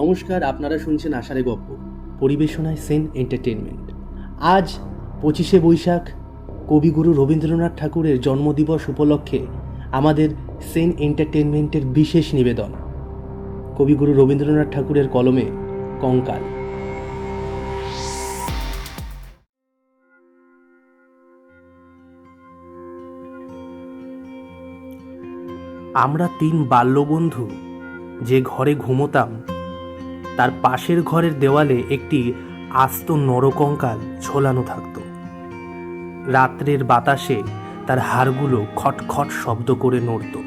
নমস্কার, আপনারা শুনছেন আষাঢ়ে গপ্প, পরিবেশনায় সেন এন্টারটেনমেন্ট আজ পঁচিশে বৈশাখ, কবিগুরু রবীন্দ্রনাথ ঠাকুরের জন্মদিবস উপলক্ষে আমাদের সেন এন্টারটেনমেন্টের বিশেষ নিবেদন, কবিগুরু রবীন্দ্রনাথ ঠাকুরের কলমে কঙ্কাল। আমরা তিন বাল্যবন্ধু যে ঘরে ঘুমোতাম তার পাশের ঘরের দেওয়ালে একটি আস্ত নরকঙ্কাল ঝোলানো থাকতো। রাত্রের বাতাসে তার হাড়গুলো খটখট শব্দ করে নড়ত।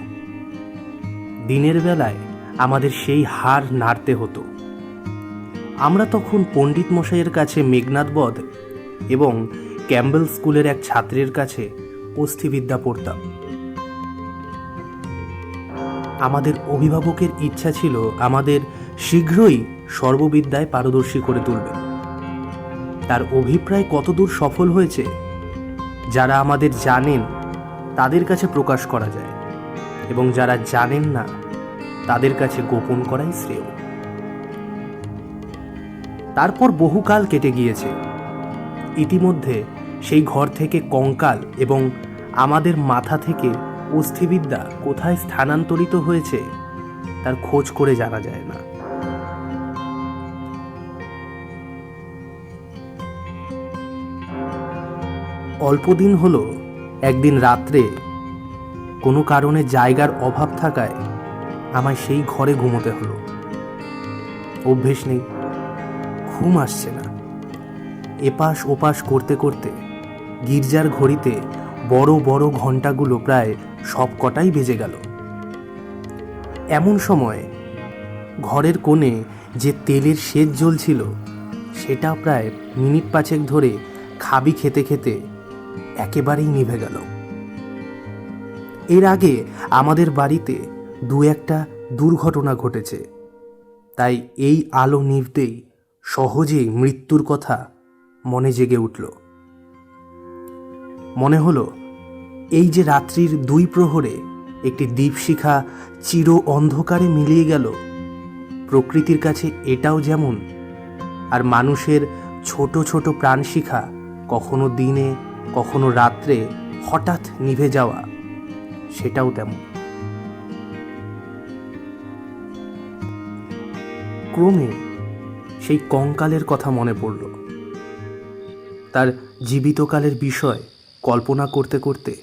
দিনের বেলায় আমাদের সেই হাড় নাড়তে হতো। আমরা তখন পণ্ডিত মশাইয়ের কাছে মেঘনাথবধ এবং ক্যাম্বেল স্কুলের এক ছাত্রের কাছে অস্থিবিদ্যা পড়তাম। আমাদের অভিভাবকের ইচ্ছা ছিল আমাদের শীঘ্রই সর্ববিদ্যায় পারদর্শী করে তুলবেন। তার অভিপ্রায় কতদূর সফল হয়েছে, যারা আমাদের জানেন, তাদের কাছে প্রকাশ করা যায়, এবং যারা জানেন না, তাদের কাছে গোপন করাই শ্রেয়। তারপর বহুকাল কেটে গিয়েছে। ইতিমধ্যে সেই ঘর থেকে কঙ্কাল এবং আমাদের মাথা থেকে অস্থিবিদ্যা কোথায় স্থানান্তরিত হয়েছে, তার খোঁজ করে জানা যায় না। অল্পদিন হলো, একদিন রাত্রে কোনো কারণে জায়গার অভাব থাকায় আমায় সেই ঘরে ঘুমোতে হলো। অভ্যেস নেই, ঘুম আসছে না। এপাশ ওপাশ করতে করতে গির্জার ঘড়িতে বড় বড় ঘন্টাগুলো প্রায় সব কটাই বেজে গেল। এমন সময় ঘরের কোণে যে তেলের সেচ জ্বলছিল, সেটা প্রায় মিনিট পাঁচেক ধরে খাবি খেতে খেতে একেবারেই নিভে গেল। এর আগে আমাদের বাড়িতে দু একটা দুর্ঘটনা ঘটেছে। তাই এই আলো নিভতেই সহজেই মৃত্যুর কথা মনে জেগে উঠল। মনে হলো, এই যে রাত্রির দুই প্রহরে একটি দীপশিখা চির অন্ধকারে মিলিয়ে গেল, প্রকৃতির কাছে এটাও যেমন, আর মানুষের ছোট ছোট প্রাণশিখা কখনো দিনে কখনো রাত্রে হঠাৎ নিভে যাওয়া, সেটাও তেমন। ক্রমে সেই কঙ্কালের কথা মনে পড়ল। তার জীবিতকালের বিষয় কল্পনা করতে করতে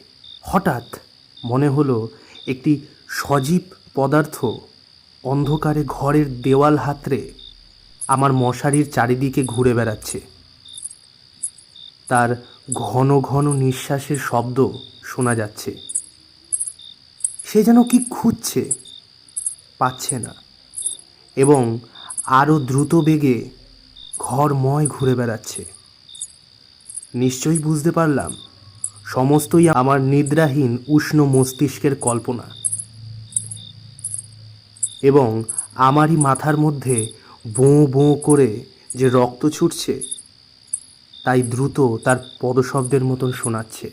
হঠাৎ মনে হলো একটি সজীব পদার্থ অন্ধকারে ঘরের দেওয়াল হাতড়ে আমার মশারির চারিদিকে ঘুরে বেড়াচ্ছে। তার ঘন ঘন নিঃশ্বাসের শব্দ শোনা যাচ্ছে। সে যেন কি খুঁজছে, পাচ্ছে না এবং আরও দ্রুত বেগে ঘরময় ঘুরে বেড়াচ্ছে। নিশ্চয়ই বুঝতে পারলাম, সমস্তই আমার নিদ্রাহীন উষ্ণ মস্তিষ্কের কল্পনা এবং আমারই মাথার মধ্যে বোঁ বোঁ করে যে রক্ত ছুটছে তাই দ্রুত তার পদশব্দের মতন শোনাচ্ছে।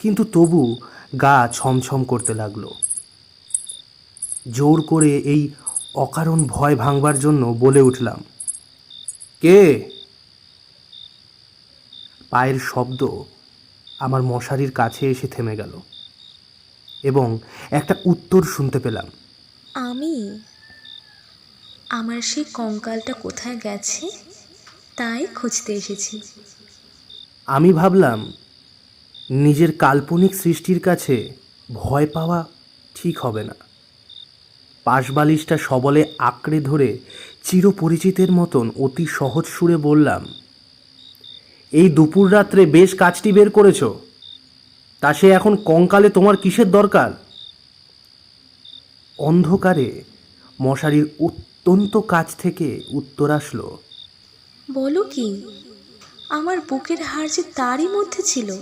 কিন্তু তবু গা ছমছম করতে লাগল। জোর করে এই অকারণ ভয় ভাঙবার জন্য বলে উঠলাম, কে? পায়ের শব্দ আমার মশারির কাছে এসে থেমে গেল এবং একটা উত্তর শুনতে পেলাম। আমি? আমার সেই কঙ্কালটা কোথায় গেছে? তাই খুঁজতে এসেছি। আমি ভাবলাম, নিজের কাল্পনিক সৃষ্টির কাছে ভয় পাওয়া ঠিক হবে না। পাশবালিশটা সবলে আঁকড়ে ধরে চিরপরিচিতের মতন অতি সহজ সুরে বললাম, এই দুপুর রাত্রে বেশ কাজটি বের করেছ। তা সে এখন কঙ্কালে তোমার কিসের দরকার? অন্ধকারে মশারির অত্যন্ত কাছ থেকে উত্তর আসলো বলো কি আমার বুকের হার যে তারই মধ্যে ছিল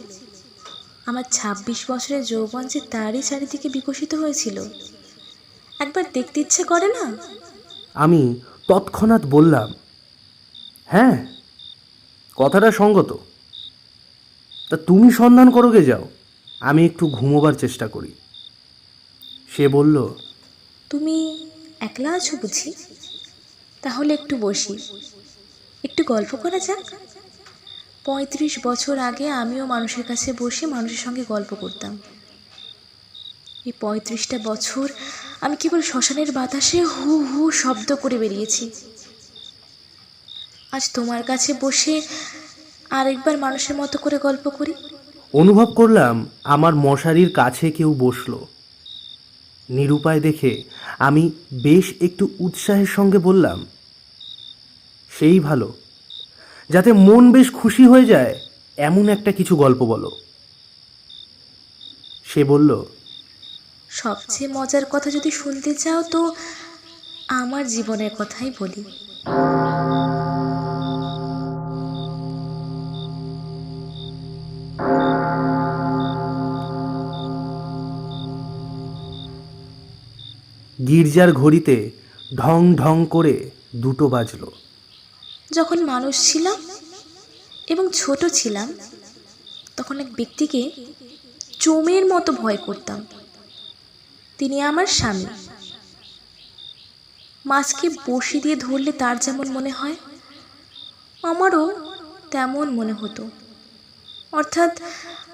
আমার ছাব্বিশ বছরের যৌবন যে তারই চারিদিকে বিকশিত হয়েছিল একবার দেখতে ইচ্ছে করে না? আমি তৎক্ষণাৎ বললাম হ্যাঁ কথাটা সঙ্গত। তা তুমি সন্ধান করো গে যাও আমি একটু ঘুমোবার চেষ্টা করি। সে বলল তুমি একলা আছো বুঝি? তাহলে একটু বসি। একটু গল্প করা যাক? পঁয়ত্রিশ বছর আগে আমিও মানুষের কাছে বসে মানুষের সঙ্গে গল্প করতাম। এই পঁয়ত্রিশটা বছর আমি কেবল শ্মশানের বাতাসে হু হু শব্দ করে বেরিয়েছি। আজ তোমার কাছে বসে আরেকবার মানুষের মতো করে গল্প করি? অনুভব করলাম আমার মশারির কাছে কেউ বসল। নিরুপায় দেখে আমি বেশ একটু উৎসাহের সঙ্গে বললাম সেই ভালো। যাতে মন বেশ খুশি হয়ে যায় এমন একটা কিছু গল্প বলো। সে বলল সবচেয়ে মজার কথা যদি শুনতে চাও তো আমার জীবনের কথাই বলি। গির্জার ঘড়িতে ঢং ঢং করে দুটো বাজলো। যখন মানুষ ছিলাম এবং ছোট ছিলাম, তখন এক ব্যক্তিকে চোমের মতো ভয় করতাম। তিনি আমার স্বামী। মাছকে বসি দিয়ে ধরলে তার যেমন মনে হয়, আমারও তেমন মনে হতো। অর্থাৎ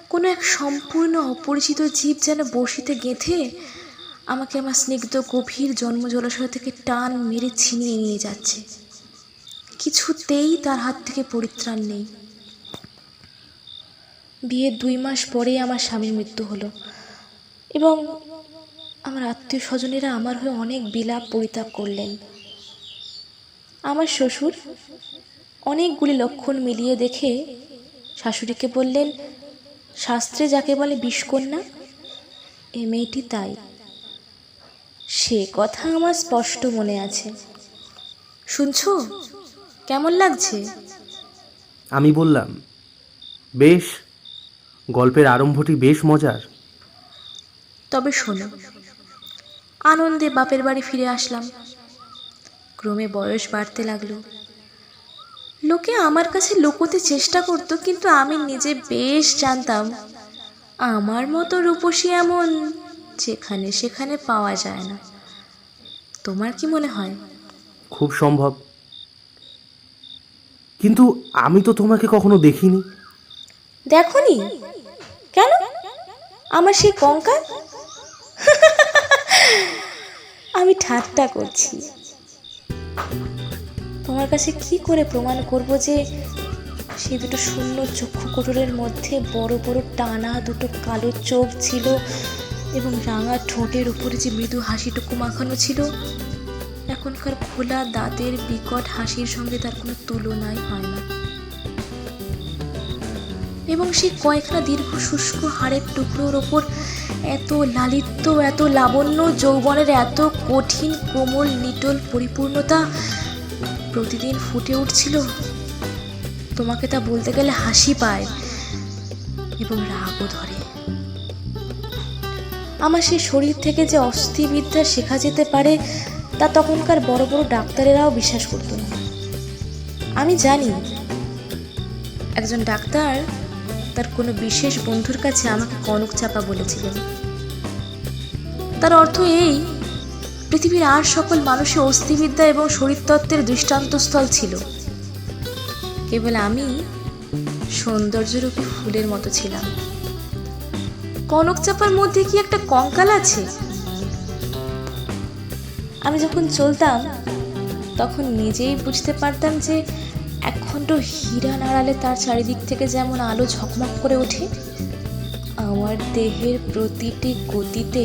কোনো এক সম্পূর্ণ অপরিচিত জীব যেন বসিতে গেঁথে আমাকে আমার স্নিগ্ধ গভীর জন্ম জলাশয় থেকে টান মেরে ছিনিয়ে নিয়ে যাচ্ছে। কিছুতেই তার হাত থেকে পরিত্রাণ নেই। বিয়ের দুই মাস পরেই আমার স্বামীর মৃত্যু হলো এবং আমার আত্মীয় স্বজনেরা আমার হয়ে অনেক বিলাপ পরিতাপ করলেন। আমার শ্বশুর অনেকগুলি লক্ষণ মিলিয়ে দেখে শাশুড়িকে বললেন, শাস্ত্রে যাকে বলে বিষকন্যা, এ মেয়েটি তাই। সে কথা আমার স্পষ্ট মনে আছে। শুনছো? কেমন লাগছে? আমি বললাম বেশ গল্পের আরম্ভটি বেশ মজার। তবে শোনো আনন্দে বাপের বাড়ি ফিরে আসলাম। ক্রমে বয়স বাড়তে লাগল। লোকে আমার কাছে লুকোতে চেষ্টা করতো কিন্তু আমি নিজে বেশ জানতাম আমার মতো রূপসী এমন যেখানে সেখানে পাওয়া যায় না। তোমার কি মনে হয়? খুব সম্ভব। কিন্তু আমি তো তোমাকে কখনো দেখিনি। দেখনি? কেন? আমার সেই কঙ্কাল? আমি ঠাট্টা করছি। তোমার কাছে কি করে প্রমাণ করব যে সেই দুটো শূন্য চক্ষু কোটরের মধ্যে বড় বড় টানা দুটো কালো চোখ ছিল এবং রাঙা ঠোঁটের উপরে যে মৃদু হাসিটুকু মাখানো ছিল? এখনকার খোলা দাঁতের বিকট হাসির সঙ্গে তার কোনো তুলনাই হয় না। এবং সেই কয়েকটা দীর্ঘ শুষ্ক হাড়ের টুকরোর ওপর এত লালিত্য, এত লাবণ্য, যৌবনের এত কঠিন, কোমল, নিটল পরিপূর্ণতা প্রতিদিন ফুটে উঠছিল। তোমাকে তা বলতে গেলে হাসি পায় এবং রাগও ধরে। আমার সেই শরীর থেকে যে অস্থিবিদ্যা শেখা যেতে পারে তা তখনকার বড় বড় ডাক্তারেরাও বিশ্বাস করতো না। আমি জানি একজন ডাক্তার তার কোনো বিশেষ বন্ধুর কাছে আমাকে কনক চাপা বলেছিলেন। তার অর্থ এই, পৃথিবীর আর সকল মানুষের অস্থিবিদ্যা এবং শরীরতত্ত্বের দৃষ্টান্তস্থল ছিল। কেবল আমি সৌন্দর্যরূপী ফুলের মতো ছিলাম। কনক চাপার মধ্যে কি একটা কঙ্কাল আছে? আমি যখন চলতাম, তখন নিজেই বুঝতে পারতাম যে একখণ্ড হীরা নাড়ালে তার চারিদিক থেকে যেমন আলো ঝকমক করে ওঠে, আমার দেহের প্রতিটি গতিতে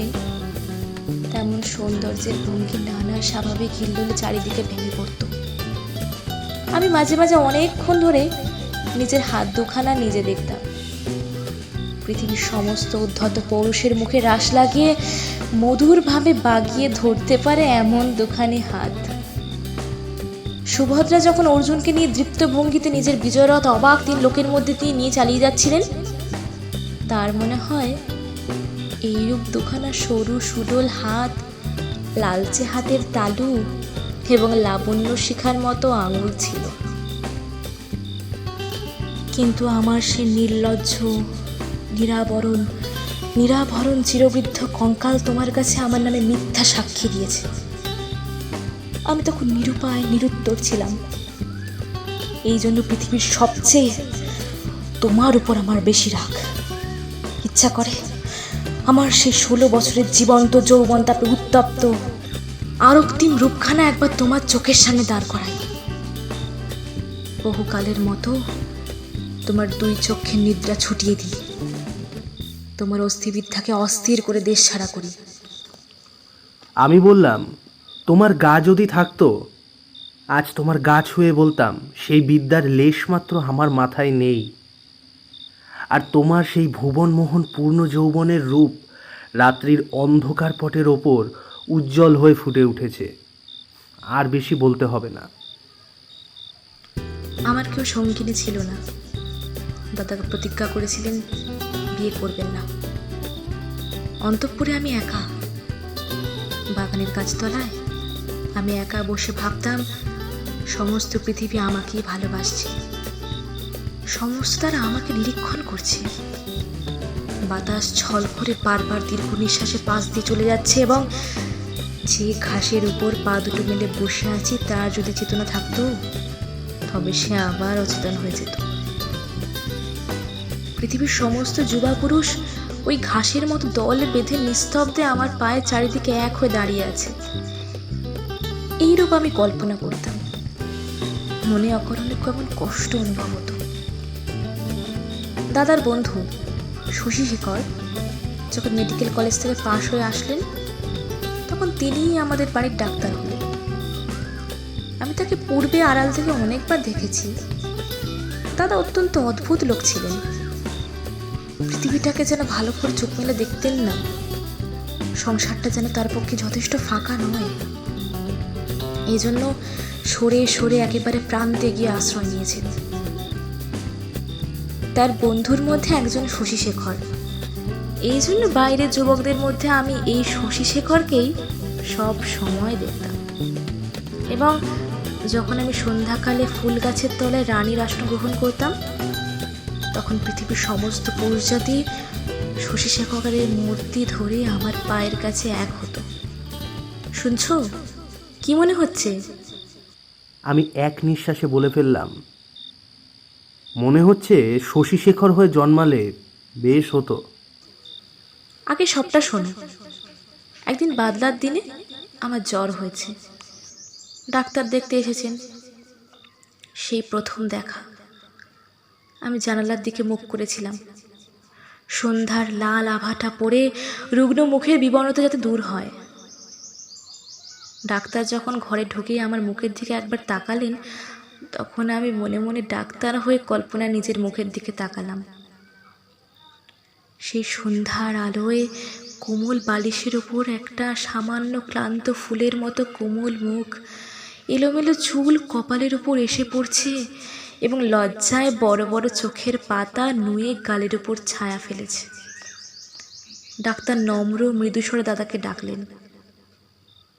তেমন সৌন্দর্যের ভঙ্গি নানা স্বাভাবিক হিল্লোলে চারিদিকে ভেঙে পড়তো। আমি মাঝে মাঝে অনেকক্ষণ ধরে নিজের হাত দুখানা নিজে দেখতাম। পৃথিবীর সমস্ত উদ্ধত পৌরুষের মুখে রাস লাগিয়ে মধুরভাবে বাগিয়ে ধরতে পারে এমন দুখানি হাত। সুভদ্রা যখন অর্জুনকে নিয়ে দৃপ্ত ভঙ্গিতে নিজের বিজয়রথ অবাক তিন লোকের মধ্যে দিয়ে নিয়ে চালিয়ে যাচ্ছিলেন, তার মনে হয় এইরূপ দুখানা সরু সুডোল হাত, লালচে হাতের তালু এবং লাবণ্য শিখার মতো আঙুল ছিল। কিন্তু আমার সে নির্লজ্জ, নিরাবরণ নিরাভরণ চিরবৃদ্ধ কঙ্কাল তোমার কাছে আমার নামে মিথ্যা সাক্ষী দিয়েছে। আমি তখন নিরুপায়, নিরুত্তর ছিলাম। এই জন্য পৃথিবীর সবচেয়ে তোমার উপর আমার বেশি রাগ। ইচ্ছা করে আমার সেই ষোলো বছরের জীবন্ত যৌবন তাপে উত্তপ্ত, আরক্তিম রূপখানা একবার তোমার চোখের সামনে দাঁড় করাই। বহুকালের মতো তোমার দুই চক্ষের নিদ্রা ছুটিয়ে দিই। তোমার অস্থিবিদ্যাকে অস্থির করে দেশ ছাড়া করি। আমি বললাম তোমার গা যদি থাকতো আজ তোমার গা ছুঁয়ে বলতাম সেই বিদ্যার লেশমাত্র আমার মাথায় নেই। আর তোমার সেই ভুবনমোহন পূর্ণ যৌবনের রূপ রাত্রির অন্ধকার পটের ওপর উজ্জ্বল হয়ে ফুটে উঠেছে। আর বেশি বলতে হবে না। আমার কেউ সঙ্গিনী ছিল না। দাদাকে প্রতিজ্ঞা করেছিলেন বিয়ে করবেন না। অন্তঃপুরে আমি একা। বাগানের গাছতলায় আমি একা বসে ভাবতাম, সমস্ত পৃথিবী আমাকেই ভালোবাসছে। সমস্ত তারা আমাকে নিরীক্ষণ করছে। বাতাস ছল করে বারবার দীর্ঘ নিঃশ্বাসে পাশ দিয়ে চলে যাচ্ছে এবং যে ঘাসের উপর পা দুটো মেলে বসে আছি, তার যদি চেতনা থাকতো, তবে সে আবার অচেতন হয়ে যেত। পৃথিবীর সমস্ত যুবা পুরুষ ওই ঘাসের মতো দলে বেঁধে নিস্তব্ধে আমার পায়ের চারিদিকে এক হয়ে দাঁড়িয়ে আছে। এইরূপ আমি কল্পনা করতাম। মনে অকরণে কেমন কষ্ট অনুভব হতো। দাদার বন্ধু শশী শেখর যখন মেডিকেল কলেজ থেকে পাশ হয়ে আসলেন, তখন তিনিই আমাদের বাড়ির ডাক্তার হলেন। আমি তাকে পূর্বে আড়াল থেকে অনেকবার দেখেছি। দাদা অত্যন্ত অদ্ভুত লোক ছিলেন। পৃথিবীটাকে যেন ভালো করে চোখ মেলে দেখতেন না। সংসারটা যেন তার পক্ষে যথেষ্ট ফাঁকা নয়। এই জন্য সরে সরে একেবারে প্রান্তে গিয়ে আশ্রয় নিয়েছেন। তার বন্ধুর মধ্যে একজন শশী শেখর। এই জন্য বাইরের যুবকদের মধ্যে আমি এই শশী শেখরকেই সব সময় দেখতাম। এবং যখন আমি সন্ধ্যাকালে ফুল গাছের তলায় রানীর আসন গ্রহণ করতাম তখন পৃথিবীর সমস্ত পুরুষজাতি শশী শেখরের মূর্তি ধরে আমার পায়ের কাছে এক হতো। শুনছো? কি মনে হচ্ছে? আমি এক নিঃশ্বাসে বলে ফেললাম মনে হচ্ছে শশী শেখর হয়ে জন্মালে বেশ হতো। আগে সবটা শোনো। একদিন বাদলার দিনে আমার জ্বর হয়েছে। ডাক্তার দেখতে এসেছেন। সেই প্রথম দেখা। আমি জানালার দিকে মুখ করেছিলাম। সন্ধ্যার লাল আভাটা পড়ে রুগ্ন মুখের বিবর্ণতা যাতে দূর হয়। ডাক্তার যখন ঘরে ঢুকেই আমার মুখের দিকে একবার তাকালেন, তখন আমি মনে মনে ডাক্তার হয়ে কল্পনা নিজের মুখের দিকে তাকালাম। সেই সন্ধ্যার আলোয় কোমল বালিশের ওপর একটা সামান্য ক্লান্ত ফুলের মতো কোমল মুখ, এলোমেলো চুল কপালের উপর এসে পড়ছে। এবং লজ্জায় বড় বড় চোখের পাতা নুয়ে গালের উপর ছায়া ফেলেছে। ডাক্তার নম্র মৃদুস্বরে দাদাকে ডাকলেন।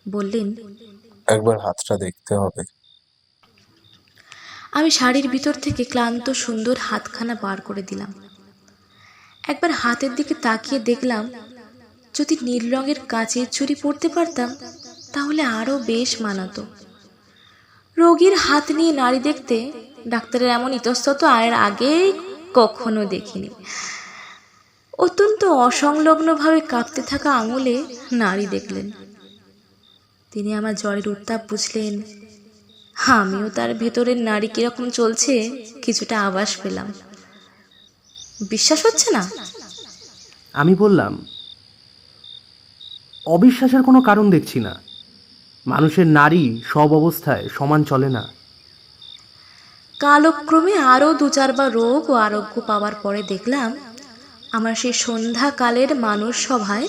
বললেন একবার হাতটা দেখতে হবে। আমি শাড়ির ভিতর থেকে ক্লান্ত সুন্দর হাতখানা বার করে দিলাম। একবার হাতের দিকে তাকিয়ে দেখলাম যদি নীল রঙের কাচের চুড়ি পরতে পারতাম তাহলে আরও বেশ মানাতো। রোগীর হাত নিয়ে নারী দেখতে ডাক্তারের এমন ইতস্তত আর আগে কখনো দেখিনি। অত্যন্ত অসংলগ্নভাবে কাঁপতে থাকা আঙুলে নারী দেখলেন। তিনি আমার জ্বরের উত্তাপ বুঝলেন। আমিও তার ভেতরের নারী কীরকম চলছে, কিছুটা আভাস পেলাম। বিশ্বাস হচ্ছে না? আমি বললাম, অবিশ্বাসের কোনো কারণ দেখছি না। মানুষের নারী সব অবস্থায় সমান চলে না। কালক্রমে আরও দু চারবার রোগ ও আরোগ্য পাওয়ার পরে দেখলাম, আমার সেই সন্ধ্যাকালের মানুষ সভায়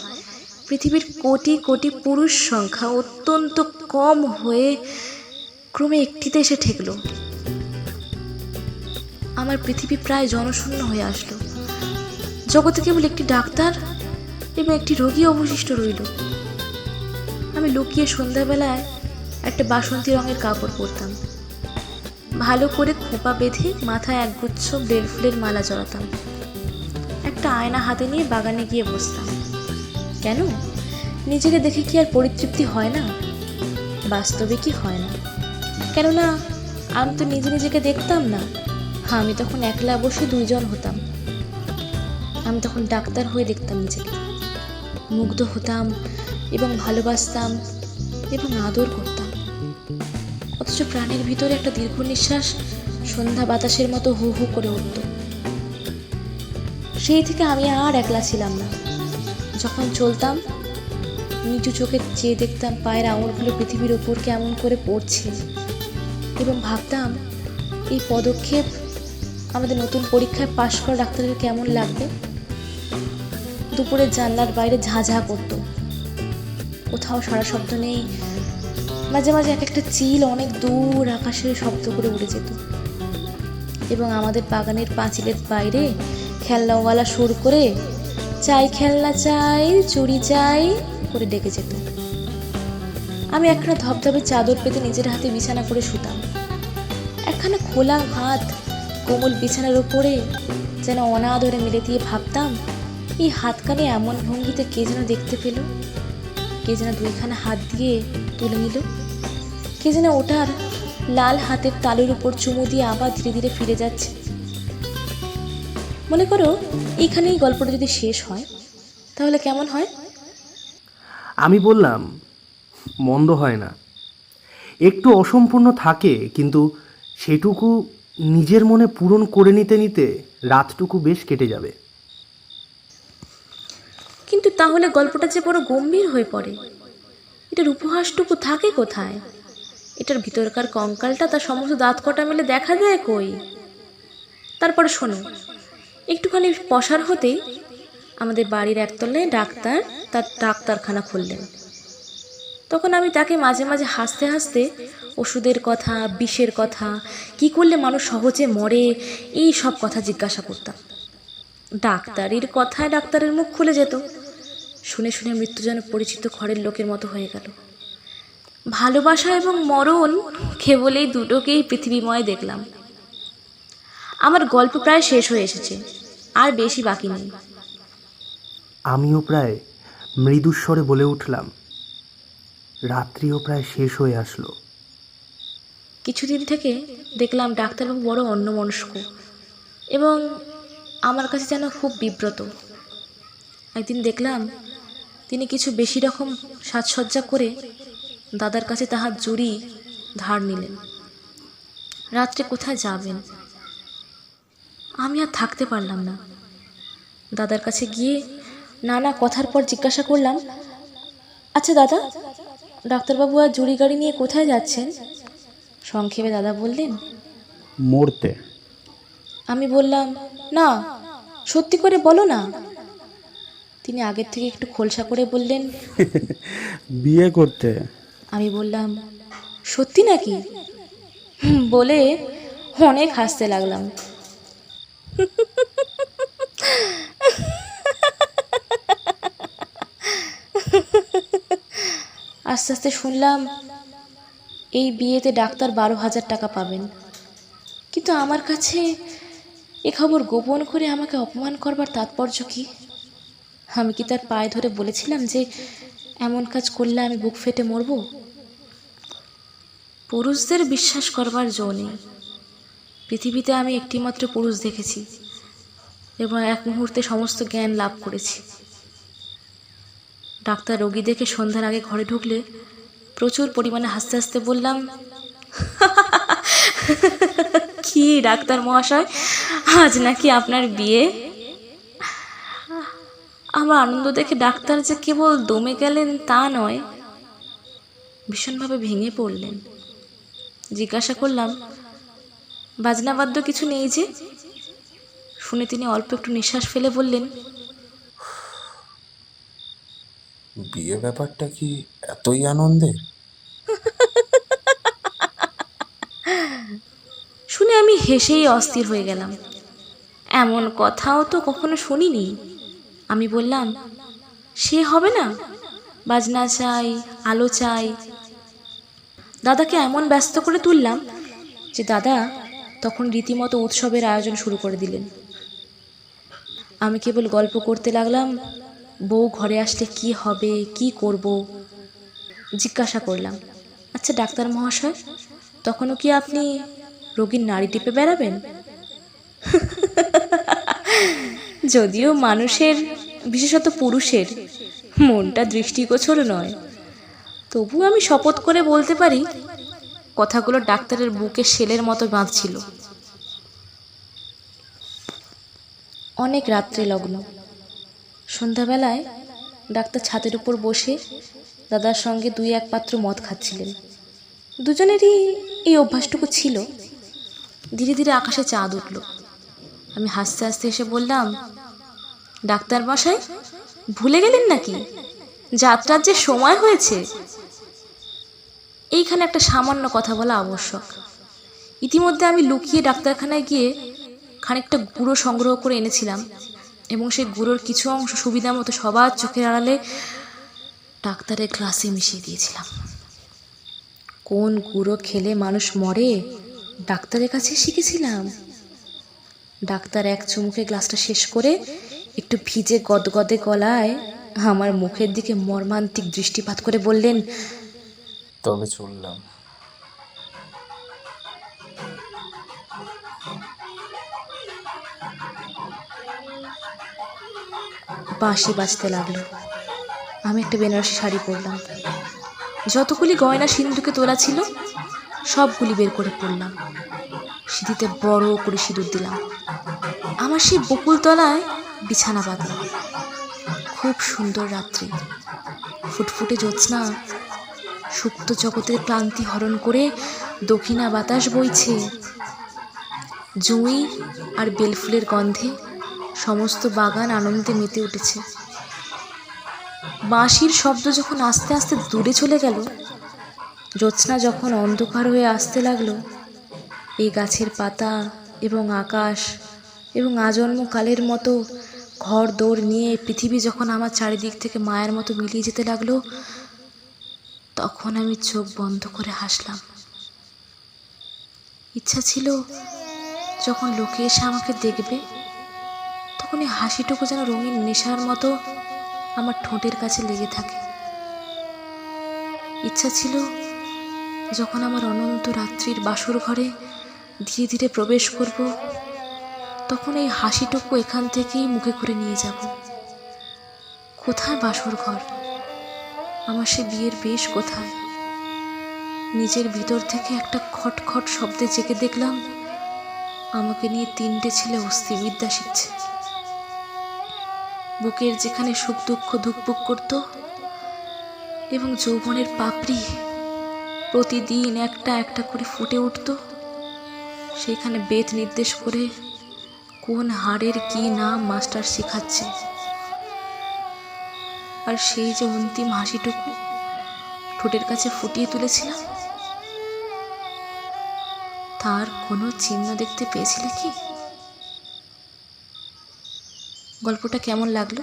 পৃথিবীর কোটি কোটি পুরুষ সংখ্যা অত্যন্ত কম হয়ে ক্রমে একটিতে এসে ঠেকল। আমার পৃথিবী প্রায় জনশূন্য হয়ে আসলো। জগতে কেবল একটি ডাক্তার এবং একটি রোগী অবশিষ্ট রইল। আমি লুকিয়ে সন্ধ্যাবেলায় একটা বাসন্তী রঙের কাপড় পরতাম। ভালো করে খোপা বেঁধে মাথায় একগুচ্ছ বেল ফুলের মালা জড়াতাম। একটা আয়না হাতে নিয়ে বাগানে গিয়ে বসতাম। কেন? নিজেকে দেখে কি আর পরিতৃপ্তি হয় না? বাস্তবে কি হয় না? কেননা, আমি তো নিজে নিজেকে দেখতাম না। আমি তখন একলা বসে দুইজন হতাম। আমি তখন ডাক্তার হয়ে দেখতাম নিজেকে। মুগ্ধ হতাম এবং ভালোবাসতাম এবং আদর করতাম। অথচ প্রাণের ভিতরে একটা দীর্ঘ নিঃশ্বাস সন্ধ্যা বাতাসের মতো হু হু করে উঠত। সেই থেকে আমি আর একলা ছিলাম না। যখন চলতাম, নিচু চোখে চেয়ে দেখতাম পায়ের আঙুলগুলো পৃথিবীর ওপর কেমন করে পড়ছে এবং ভাবতাম, এই পদক্ষেপ আমাদের নতুন পরীক্ষায় পাশ করা ডাক্তারের কেমন লাগবে? দুপুরে জানলার বাইরে ঝাঁঝা করতো। কোথাও সারা শব্দ নেই মাঝে মাঝে এক একটা চিল অনেক দূর আকাশে শব্দ করে উড়ে যেত। এবং আমাদের বাগানের পাঁচিলের বাইরে খেলনাওয়ালা সুর করে, চাই খেলনা চাই, চুরি চাই করে ডেকে যেত। আমি একখানা ধবধবে চাদর পেতে নিজের হাতে বিছানা করে শুতাম। একখানা খোলা হাত কোমল বিছানার উপরে যেন অনাদরে মেলে দিয়ে ভাবতাম, এই হাতখানি এমন ভঙ্গিতে কে যেন দেখতে পেল? কে যেন দুইখানা হাত দিয়ে তুলে নিল। কে যেন ওটার লাল হাতের তালুর উপর চুমু দিয়ে আবার ধীরে ধীরে ফিরে যাচ্ছে। মনে করো এইখানেই গল্পটা যদি শেষ হয় তাহলে কেমন হয়? আমি বললাম মন্দ হয় না। একটু অসম্পূর্ণ থাকে কিন্তু সেটুকু নিজের মনে পূরণ করে নিতে নিতে রাতটুকু বেশ কেটে যাবে। কিন্তু তাহলে গল্পটা যে বড় গম্ভীর হয়ে পড়ে। এটার উপহাসটুকু থাকে কোথায়? এটার ভিতরকার কঙ্কালটা, তার সমস্ত দাঁত কটা মেলে দেখা যায় কই? তারপরে শোনো, একটুখানি পসার হতেই আমাদের বাড়ির একতলায় ডাক্তার তার ডাক্তারখানা খুললেন। তখন আমি তাকে মাঝে মাঝে হাসতে হাসতে ওষুধের কথা, বিষের কথা, কি করলে মানুষ সহজে মরে, এই সব কথা জিজ্ঞাসা করতাম। ডাক্তারির কথায় ডাক্তারের মুখ খুলে যেত। শুনে শুনে মৃত্যু যেন পরিচিত ঘরের লোকের মতো হয়ে গেল। ভালোবাসা এবং মরণ কেবল এই দুটোকেই পৃথিবীময় দেখলাম। আমার গল্প প্রায় শেষ হয়ে এসেছে আর বেশি বাকি নেই। আমিও প্রায় মৃদুস্বরে বলে উঠলাম রাত্রিও প্রায় শেষ হয়ে আসলো। কিছুদিন থেকে দেখলাম ডাক্তারবাবু বড় অন্যমনস্ক এবং আমার কাছে যেন খুব বিব্রত। একদিন দেখলাম তিনি কিছু বেশি রকম সাজসজ্জা করে দাদার কাছে তাহার জুড়ি ধার নিলেন। রাত্রে কোথায় যাবেন? আমি আর থাকতে পারলাম না। দাদার কাছে গিয়ে নানা কথার পর জিজ্ঞাসা করলাম আচ্ছা দাদা ডাক্তারবাবু আর জুড়ি গাড়ি নিয়ে কোথায় যাচ্ছেন? সংক্ষেপে দাদা বললেন মরতে। আমি বললাম না সত্যি করে বলো না। তিনি আগের থেকে একটু খোলসা করে বললেন বিয়ে করতে। আমি বললাম, সত্যি নাকি? বলে অনেক হাসতে লাগলাম। আস্তে আস্তে শুনলাম, এই বিয়েতে ডাক্তার বারো হাজার টাকা পাবেন। কিন্তু আমার কাছে এ খবর গোপন করে আমাকে অপমান করবার তাৎপর্য কি? আমি কি তার পায়ে ধরে বলেছিলাম যে, এমন কাজ করলে আমি বুক ফেটে মরব? পুরুষদের বিশ্বাস করবার জো নেই। পৃথিবীতে আমি একটিমাত্র পুরুষ দেখেছি এবং এক মুহূর্তে সমস্ত জ্ঞান লাভ করেছি। ডাক্তার রোগী দেখে সন্ধ্যার আগে ঘরে ঢুকলে প্রচুর পরিমাণে হাসতে হাসতে বললাম, কি ডাক্তার মহাশয়, আজ নাকি আপনার বিয়ে? আমার আনন্দ দেখে ডাক্তার যে কেবল দমে গেলেন তা নয়, ভীষণভাবে ভেঙে পড়লেন। জিজ্ঞাসা করলাম বাজনা বাদ্য কিছু নেই যে? শুনে তিনি অল্প একটু নিঃশ্বাস ফেলে বললেন বিয়ে ব্যাপারটা কি এতই আনন্দের? শুনে আমি হেসেই অস্থির হয়ে গেলাম। এমন কথাও তো কখনো শুনিনি? আমি বললাম সে হবে না। বাজনা চাই আলো চাই দাদাকে এমন ব্যস্ত করে তুললাম যে দাদা তখন রীতিমতো উৎসবের আয়োজন শুরু করে দিলেন। আমি কেবল গল্প করতে লাগলাম, বউ ঘরে আসলে কি হবে, কি করব? জিজ্ঞাসা করলাম আচ্ছা ডাক্তার মহাশয়, তখনও কি আপনি রোগীর নাড়ি টিপে বেড়াবেন? যদিও মানুষের, বিশেষত পুরুষের, মনটা দৃষ্টিগোচর নয়। তবু আমি শপথ করে বলতে পারি, কথাগুলো ডাক্তারের বুকে সেলের মতো বাঁধছিল। অনেক রাত্রে লগ্ন। সন্ধ্যাবেলায় ডাক্তার ছাদের উপর বসে দাদার সঙ্গে দুই এক পাত্র মদ খাচ্ছিলেন। দুজনেরই এই অভ্যাসটুকু ছিল। ধীরে ধীরে আকাশে চাঁদ উঠল। আমি হাসতে হাসতে এসে বললাম ডাক্তার মশাই ভুলে গেলেন নাকি? যাত্রার যে সময় হয়েছে এইখানে একটা সামান্য কথা বলা আবশ্যক। ইতিমধ্যে আমি লুকিয়ে ডাক্তারখানায় গিয়ে খানিকটা গুঁড়ো সংগ্রহ করে এনেছিলাম এবং সেই গুঁড়োর কিছু অংশ সুবিধা মতো সবার চোখের আড়ালে ডাক্তারের গ্লাসে মিশিয়ে দিয়েছিলাম। কোন গুঁড়ো খেলে মানুষ মরে? ডাক্তারের কাছে শিখেছিলাম। ডাক্তার এক চুমুকে গ্লাসটা শেষ করে একটু ভিজে গদগদে গলায় আমার মুখের দিকে মর্মান্তিক দৃষ্টিপাত করে বললেন তবে চললাম। বাঁশি বাজতে লাগল। আমি একটা বেনারসি শাড়ি পরলাম। যতগুলি গয়না সিন্ধুকে তোলা ছিল, সবগুলি বের করে পরলাম। সিঁথিতে বড় করে সিঁদুর দিলাম। আমার সেই বকুলতলায় বিছানা বাঁধা খুব সুন্দর রাত্রি। ফুটফুটে জ্যোৎস্না সুপ্ত জগতের ক্লান্তি হরণ করে দক্ষিণা বাতাস বইছে। জুঁই আর বেলফুলের গন্ধে সমস্ত বাগান আনন্দে মেতে উঠেছে। বাঁশির শব্দ যখন আস্তে আস্তে দূরে চলে গেল, জ্যোৎস্না যখন অন্ধকার হয়ে আসতে লাগল এই গাছের পাতা এবং আকাশ এবং আজন্মকালের মতো ঘর দৌড় নিয়ে পৃথিবী যখন আমার চারিদিক থেকে মায়ের মতো মিলিয়ে যেতে লাগল তখন আমি চোখ বন্ধ করে হাসলাম। ইচ্ছা ছিল যখন লোকে এসে আমাকে দেখবে তখন এই হাসিটুকু যেন রঙিন নেশার মতো আমার ঠোঁটের কাছে লেগে থাকে। ইচ্ছা ছিল যখন আমার অনন্ত রাত্রির বাসর ঘরে ধীরে ধীরে প্রবেশ করব, তখন এই হাসিটুকু এখান থেকেই মুখে করে নিয়ে যাব। কোথায় বাসর ঘর? আমার সে বিয়ের বেশ কোথায় নিজের ভিতর থেকে একটা খটখট শব্দে জেগে দেখলাম, আমাকে নিয়ে তিনটে ছেলে অস্থিবিদ্যা শিখছে। বুকের যেখানে সুখ দুঃখ ধুকপুক করত এবং যৌবনের পাপড়ি প্রতিদিন একটা একটা করে ফুটে উঠত, সেখানে বেদ নির্দেশ করে কোন হাড়ের কি নাম মাস্টার শেখাচ্ছে। আর সেই যে অন্তিম হাসিটুকু ঠোঁটের কাছে ফুটিয়ে তুলেছিলাম, তার কোনো চিহ্ন দেখতে পেয়েছিলে কি? গল্পটা কেমন লাগল?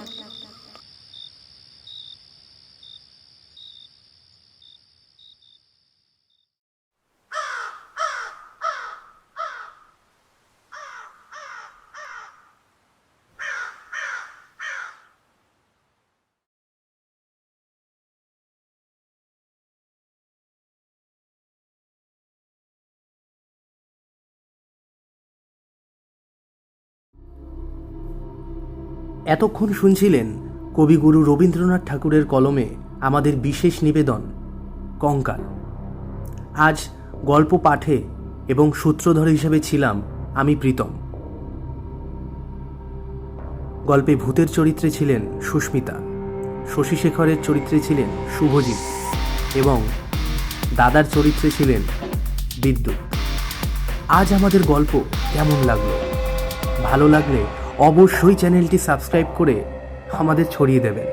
এতক্ষণ শুনছিলেন কবিগুরু রবীন্দ্রনাথ ঠাকুরের কলমে আমাদের বিশেষ নিবেদন, কঙ্কাল। আজ গল্প পাঠে এবং সূত্রধর হিসেবে ছিলাম আমি প্রীতম। গল্পে ভূতের চরিত্রে ছিলেন সুস্মিতা, শশীশেখরের চরিত্রে ছিলেন শুভজিৎ এবং দাদার চরিত্রে ছিলেন বিদ্যুৎ। আজ আমাদের গল্প কেমন লাগল? ভালো লাগলে অবশ্যই চ্যানেলটি সাবস্ক্রাইব করে আমাদের ছড়িয়ে দেবেন।